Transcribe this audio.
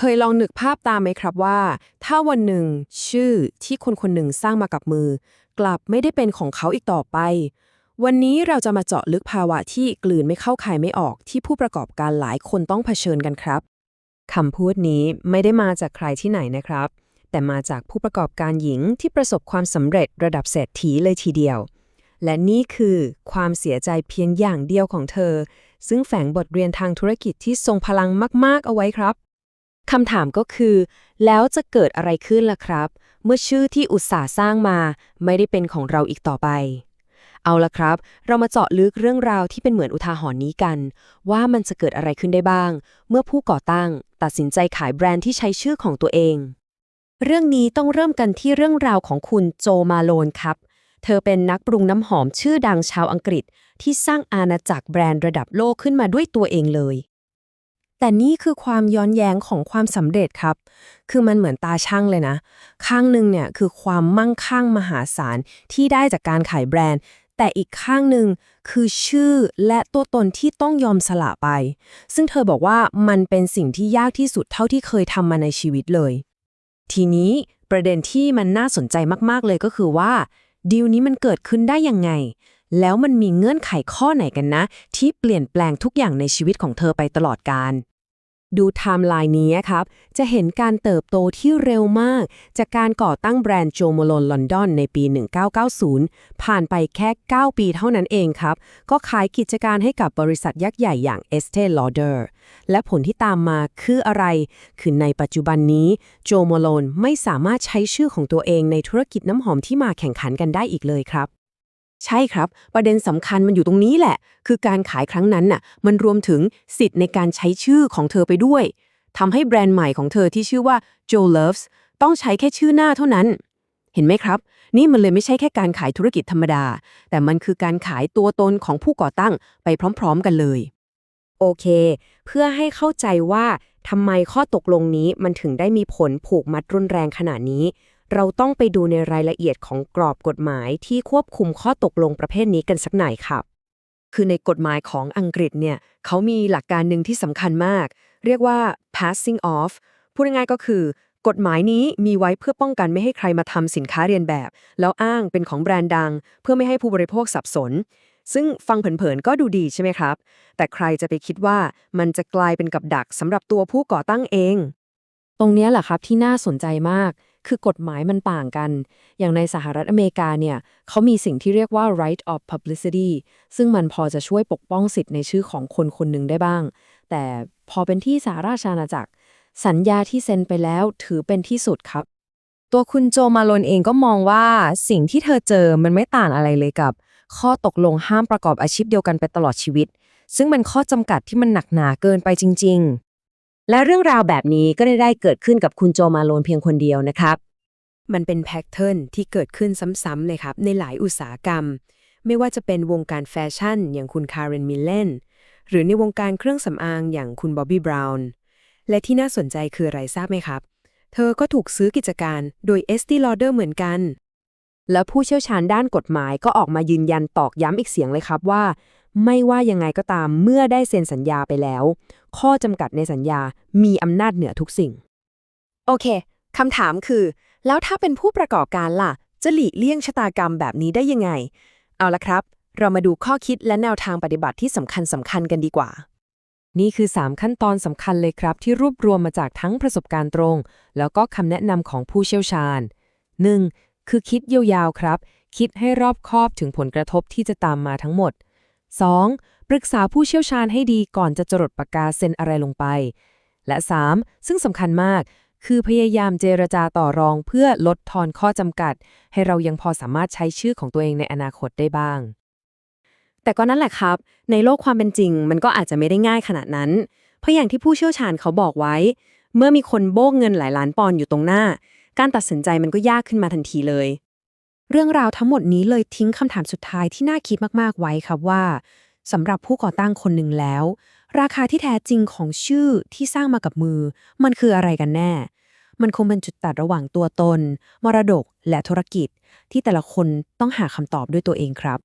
เคยลองนึกภาพตามไหมครับว่า ถ้าวันหนึ่ง ชื่อที่คนคนหนึ่งสร้างมากับมือ กลับไม่ได้เป็นของเขาอีกต่อไป วันนี้เราจะมาเจาะลึกภาวะที่กลืนไม่เข้าคายไม่ออกที่ผู้ประกอบการหลายคนต้องเผชิญกันครับคำพูดนี้ไม่ได้มาจากใครที่ไหนนะครับ แต่มาจากผู้ประกอบการหญิงที่ประสบความสำเร็จระดับเศรษฐีเลยทีเดียว และนี่คือความเสียใจเพียงอย่างเดียวของเธอ ซึ่งแฝงบทเรียนทางธุรกิจที่ทรงพลังมาก ๆ เอาไว้ครับ คำถามก็คือ แล้วจะเกิดอะไรขึ้นล่ะครับ เมื่อชื่อที่อุตสาห์สร้างมา ไม่ได้เป็นของเราอีกต่อไป เอาละครับ เรามาเจาะลึกเรื่องราวที่เป็นเหมือนอุทาหรณ์นี้กัน ว่ามันจะเกิดอะไรขึ้นได้บ้าง เมื่อผู้ก่อตั้ง ตัดสินใจขายแบรนด์ที่ใช้ชื่อของตัวเอง เรื่องนี้ต้องเริ่มกันที่เรื่องราวของคุณโจมาโลนครับ เธอเป็นนักปรุงน้ำหอมชื่อดังชาวอังกฤษ ที่สร้างอาณาจักรแบรนด์ระดับโลกขึ้นมาด้วยตัวเองเลย แต่นี่คือความย้อนแย้งของความสำเร็จครับ คือมันเหมือนตาช่างเลยนะ ข้างหนึ่งเนี่ยคือความมั่งคั่งมหาศาลที่ได้จากการขายแบรนด์ แต่อีกข้างหนึ่งคือชื่อและตัวตนที่ต้องยอมสละไป ซึ่งเธอบอกว่ามันเป็นสิ่งที่ยากที่สุดเท่าที่เคยทำมาในชีวิตเลย ทีนี้ประเด็นที่มันน่าสนใจมากๆเลยก็คือว่าดีลนี้มันเกิดขึ้นได้ยังไง แล้วมันมีเงื่อนไขข้อไหนกันนะ ที่เปลี่ยนแปลงทุกอย่างในชีวิตของเธอไปตลอดกาล ดูไทม์ไลน์นี้ครับ จะเห็นการเติบโตที่เร็วมาก จากการก่อตั้งแบรนด์โจโมโลนลอนดอนในปี 1990 ผ่านไปแค่ 9 ปีเท่านั้นเองครับ ก็ขายกิจการให้กับบริษัทยักษ์ใหญ่อย่าง Estee Lauder และผลที่ตามมาคืออะไร คือในปัจจุบันนี้โจโมโลนไม่สามารถใช้ชื่อของตัวเองในธุรกิจน้ำหอมที่มาแข่งขันกันได้อีกเลยครับ ใช่ครับ ประเด็นสำคัญมันอยู่ตรงนี้แหละ คือการขายครั้งนั้นน่ะ มันรวมถึงสิทธิ์ในการใช้ชื่อของเธอไปด้วยทำให้แบรนด์ใหม่ของเธอที่ชื่อว่า Joe Loves ต้องใช้แค่ชื่อหน้าเท่านั้น เห็นไหมครับ นี่มันเลยไม่ใช่แค่การขายธุรกิจธรรมดา แต่มันคือการขายตัวตนของผู้ก่อตั้งไปพร้อม ๆ กันเลย โอเค เพื่อให้เข้าใจว่าทำไมข้อตกลงนี้มันถึงได้มีผลผูกมัดรุนแรงขนาดนี้ เราต้องไปดูในรายละเอียดของกรอบกฎหมายที่ควบคุมข้อตกลงประเภทนี้กันสักหน่อยครับ คือในกฎหมายของอังกฤษเนี่ยเขามีหลักการหนึ่งที่สำคัญมาก เรียกว่า passing off พูดง่ายๆก็คือ กฎหมายนี้มีไว้เพื่อป้องกันไม่ให้ใครมาทำสินค้าเรียนแบบ แล้วอ้างเป็นของแบรนด์ดัง เพื่อไม่ให้ผู้บริโภคสับสน ซึ่งฟังเผินๆก็ดูดีใช่ไหมครับ แต่ใครจะไปคิดว่ามันจะกลายเป็นกับดักสำหรับตัวผู้ก่อตั้งเอง ตรงนี้แหละครับที่น่าสนใจมาก คือกฎหมายมันต่างกัน อย่างในสหรัฐอเมริกาเนี่ยเขามีสิ่งที่เรียกว่า right of publicity ซึ่งมันพอจะช่วยปกป้องสิทธิ์ในชื่อของคนคนหนึ่งได้บ้าง แต่พอเป็นที่สหราชอาณาจักร สัญญาที่เซ็นไปแล้วถือเป็นที่สุดครับ ตัวคุณโจมาลนเองก็มองว่าสิ่งที่เธอเจอมันไม่ต่างอะไรเลยกับ ข้อตกลงห้ามประกอบอาชีพเดียวกันไปตลอดชีวิต ซึ่งเป็นข้อจำกัดที่มันหนักหนาเกินไปจริง ๆ และเรื่องราวแบบนี้ก็ได้ได้เกิดขึ้นกับคุณโจมาโลนเพียงคนเดียวนะครับ มันเป็นแพทเทิร์นที่เกิดขึ้นซ้ำๆเลยครับ ในหลายอุตสาหกรรม ไม่ว่าจะเป็นวงการแฟชั่น อย่างคุณคาร์เรนมิลเลนหรือในวงการเครื่องสำอางอย่างคุณบ๊อบบี้บราวน์และที่น่าสนใจคืออะไรทราบไหมครับ เธอก็ถูกซื้อกิจการโดย Estee Lauder เหมือนกัน แล้วผู้เชี่ยวชาญด้านกฎหมายก็ออกมายืนยันตอกย้ำอีกเสียงเลยครับว่า ไม่ว่ายังไงก็ตามเมื่อได้เซ็นสัญญาไปแล้ว ข้อจำกัดในสัญญามีอำนาจเหนือทุกสิ่ง โอเคคำถามคือ แล้วถ้าเป็นผู้ประกอบการล่ะ จะหลีกเลี่ยงชะตากรรมแบบนี้ได้ยังไง เอาละครับ เรามาดูข้อคิดและแนวทางปฏิบัติที่สำคัญสำคัญกันดีกว่า นี่คือ 3 ขั้นตอนสำคัญเลยครับ ที่รวบรวมมาจากทั้งประสบการณ์ตรง แล้วก็คำแนะนำของผู้เชี่ยวชาญ 1. คือคิดยาวๆครับ คิดให้รอบคอบถึงผลกระทบที่จะตามมาทั้งหมด 2. ปรึกษาผู้เชี่ยวชาญให้ดีก่อนจะจรดปากกาเซ็นอะไรลงไป และ 3. ซึ่งสำคัญมาก คือพยายามเจรจาต่อรองเพื่อลดทอนข้อจำกัด ให้เรายังพอสามารถใช้ชื่อของตัวเองในอนาคตได้บ้าง แต่ก็นั่นแหละครับ ในโลกความเป็นจริง มันก็อาจจะไม่ได้ง่ายขนาดนั้น เพราะอย่างที่ผู้เชี่ยวชาญเขาบอกไว้ เมื่อมีคนโบกเงินหลายล้านปอนด์อยู่ตรงหน้า การตัดสินใจมันก็ยากขึ้นมาทันทีเลย เรื่องราวทั้งหมดนี้เลยทิ้งคำถามสุดท้ายที่น่าคิดมากๆไว้ครับว่าสำหรับผู้ก่อตั้งคนหนึ่งแล้ว ราคาที่แท้จริงของชื่อที่สร้างมากับมือ มันคืออะไรกันแน่ มันคงเป็นจุดตัดระหว่างตัวตน มรดก และธุรกิจ ที่แต่ละคนต้องหาคำตอบด้วยตัวเองครับ